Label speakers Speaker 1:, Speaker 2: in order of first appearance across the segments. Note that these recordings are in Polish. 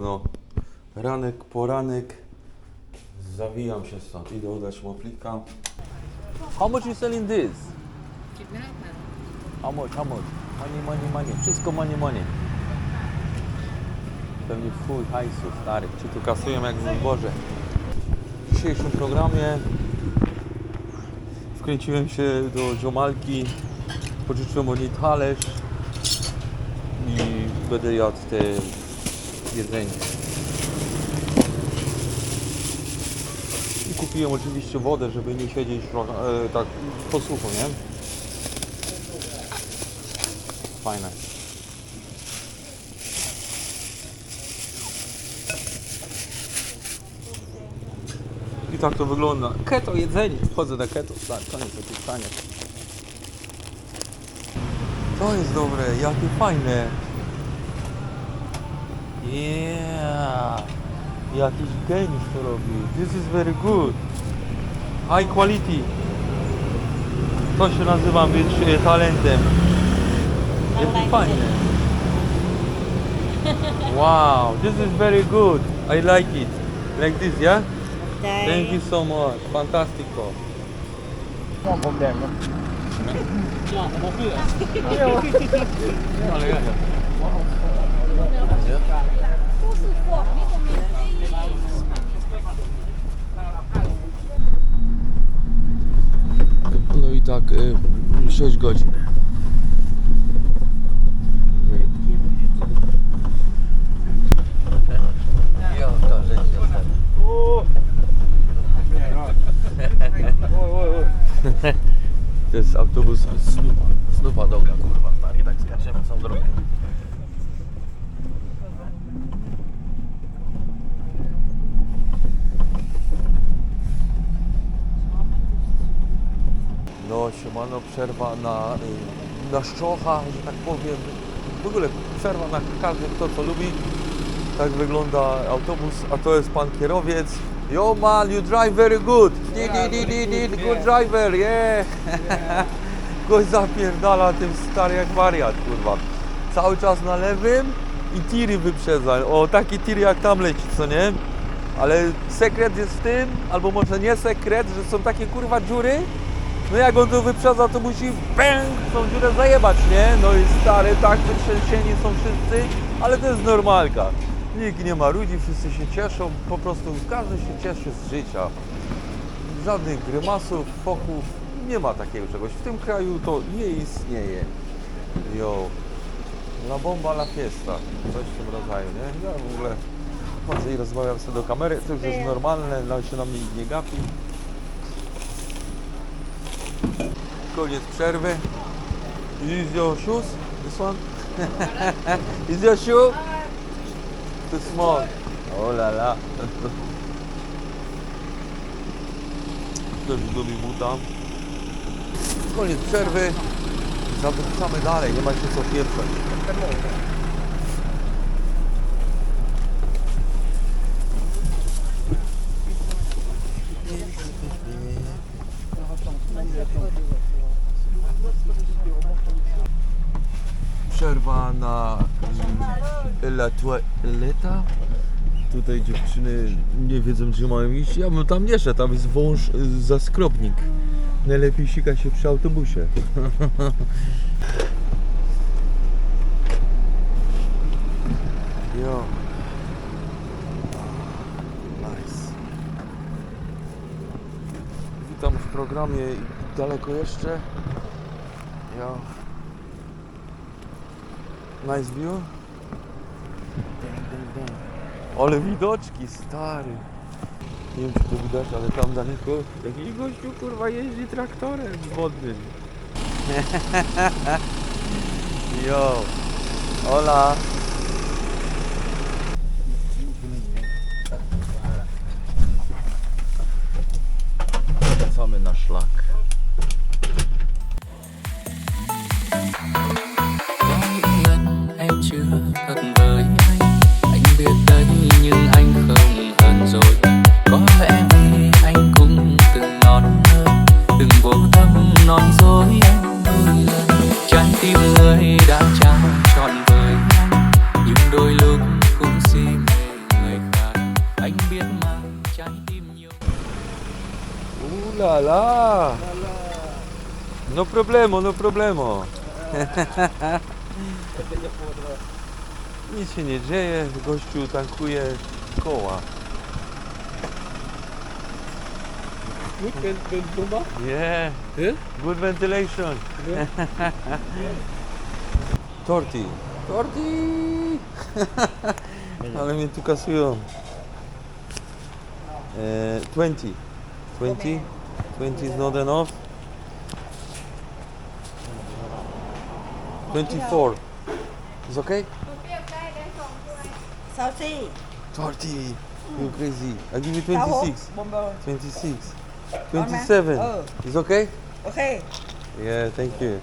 Speaker 1: No, ranek, poranek. Zawijam się stąd. Idę oddać moplika. How much you selling this? How much, how much? Money, money, money. Wszystko money, money. Pewnie chuj hajsu, stary. Czy tu kasują jak w Boże. W dzisiejszym programie wkręciłem się do ziomalki. Pożyczyłem od niej talerz i będę jadł te jedzenie. I kupiłem oczywiście wodę, żeby nie siedzieć e, tak po suchu, nie? Fajne. I tak to wygląda. Keto jedzenie. Wchodzę na keto. Tak, koniec opuszczania. To jest dobre, jakie fajne. Yeah. Jakiś geniusz to robi. This is very good. High quality. To się nazywa być e, talentem. Jakie fajne. Wow, this is very good. I like it. Like this, yeah? Thank you so much. Fantastico.
Speaker 2: มองผมแดงนะหล่อผมเพื่อ
Speaker 1: No i tak y, 6 godzin. To jest autobus Snupa. Snupa dobra, kurwa, stary, tak skaczemy całą drogę. No, siemano, przerwa na, y, na szczocha, że tak powiem. W ogóle przerwa na każdy, kto co lubi. Tak wygląda autobus, a to jest pan kierowiec. Yo man, you drive very good. Good driver, yeah. Gość zapierdala tym stary jak wariat, kurwa. Cały czas na lewym i tiry wyprzedza. O, taki tir jak tam leci, co nie? Ale sekret jest w tym, albo może nie sekret, że są takie kurwa dziury, no jak on to wyprzedza, to musi bang, tą dziurę zajebać, nie? No i stary, tak wytrzęsieni są wszyscy, ale to jest normalka. Nikt nie ma ludzi, wszyscy się cieszą, po prostu każdy się cieszy z życia. Żadnych grymasów, fochów, nie ma takiego czegoś. W tym kraju to nie istnieje. Yo. La bomba, la fiesta. Coś w tym rodzaju, nie? Ja w ogóle chodzę i rozmawiam sobie do kamery, to już jest normalne, no się na mnie nie gapi. Koniec przerwy. Is your shoes? This one? Is your shoe? Too small. Oh la la. Ktoś lubi buta. Koniec przerwy. Zawracamy dalej, nie ma się co pieprzać. Przerwa na mm, toaleta. Tutaj dziewczyny nie wiedzą gdzie mają iść. Ja bym tam nie szedł, tam jest wąż y, za skrobnik. Najlepiej sika się przy autobusie. Jo. Nice. Witam w programie daleko jeszcze. Jo. Nice view. Ale widoczki, stary. Nie wiem czy to widać, ale tam daleko jakiś gościu kurwa jeździ traktorem wodnym. Yo. Hola. La la! No problemo, no problemo. Nic się nie dzieje, gościu tankuje koła.
Speaker 2: Du machst.
Speaker 1: Yeah, good ventilation.
Speaker 2: Ja.
Speaker 1: Torti. Torti! Ale mnie tu kasują. E, 20. 20? 20 is not enough? 24. Is okay?
Speaker 3: ซาวซี่
Speaker 1: 30. You crazy. I give you
Speaker 3: เก้าหก
Speaker 1: 26.
Speaker 3: บอมเบอร์
Speaker 1: 26.
Speaker 3: On, man.
Speaker 1: 27.
Speaker 3: Oh.
Speaker 1: Is okay?
Speaker 3: โอเค
Speaker 1: Yeah, thank you.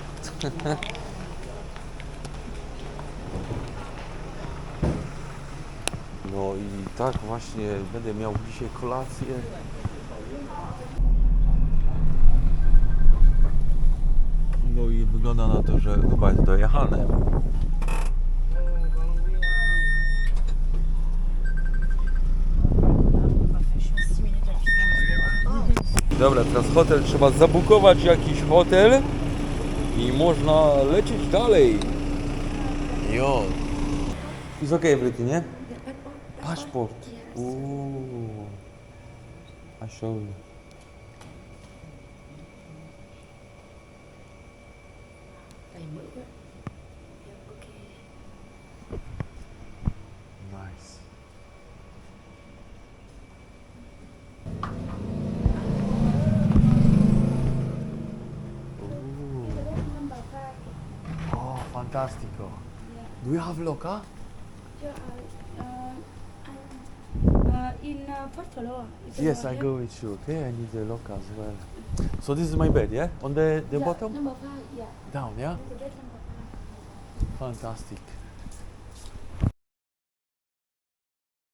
Speaker 1: No i tak właśnie będę miał dzisiaj kolację. Wygląda na to, że chyba jest dojechane. Dobra, teraz hotel trzeba zabukować jakiś hotel i można lecieć dalej. Jo. Jest okej everything, nie? Paszport. Uuu. I show you. Nice. Oh, fantastico. Do you have loca?
Speaker 4: Yeah, uh, uh, in uh, Portolo. Is it
Speaker 1: Yes, I go with you. Okay, I need the loca as well. So this is my bed, yeah? On the, the
Speaker 4: Yeah,
Speaker 1: bottom?
Speaker 4: Number five, yeah.
Speaker 1: Down, yeah? Fantastic.